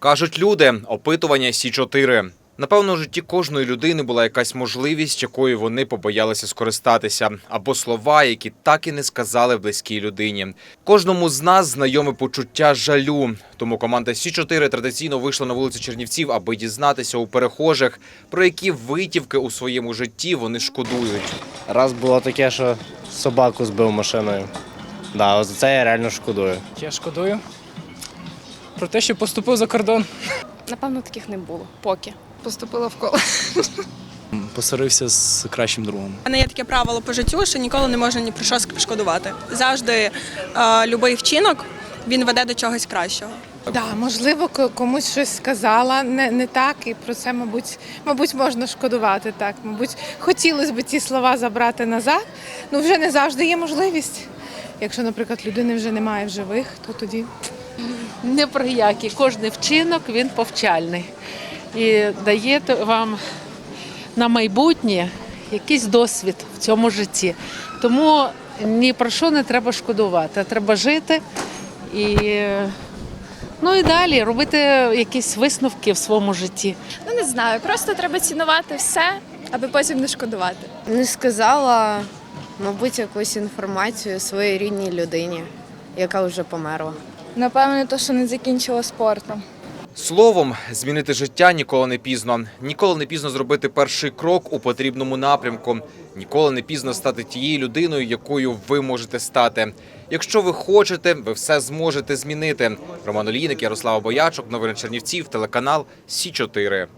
Кажуть люди, опитування Сі 4 Напевно, у житті кожної людини була якась можливість, якою вони побоялися скористатися, або слова, які так і не сказали близькій людині. Кожному з нас знайоме почуття жалю. Тому команда Сі 4 традиційно вийшла на вулиці Чернівців, аби дізнатися у перехожих, про які витівки у своєму житті вони шкодують. Раз було таке, що собаку збив машиною. Да, за це я реально шкодую. Я шкодую про те, що поступив за кордон. Напевно, таких не було. Поки. Поступила в коло. Посорився з кращим другом. У мене є таке правило по життю, що ніколи не можна ні про що шкодувати. Завжди е, любий вчинок він веде до чогось кращого. Да, можливо, комусь щось сказала не, не так, і про це, мабуть, мабуть, можна шкодувати. Так, мабуть, хотілося б ці слова забрати назад. Ну вже не завжди є можливість. Якщо, наприклад, людини вже немає в живих, то тоді Не про який. Кожний вчинок він повчальний і дає вам на майбутнє якийсь досвід в цьому житті. Тому ні про що не треба шкодувати. Треба жити і, ну і далі робити якісь висновки в своєму житті. Ну не знаю, просто треба цінувати все, аби потім не шкодувати. Не сказала, мабуть, якусь інформацію своїй рідній людині, яка вже померла. Напевно, то, що не закінчила спортом. Словом, змінити життя ніколи не пізно. Ніколи не пізно зробити перший крок у потрібному напрямку. Ніколи не пізно стати тією людиною, якою ви можете стати. Якщо ви хочете, ви все зможете змінити. Роман Олійник, Ярослава Боячок, новини Чернівців, телеканал Сі 4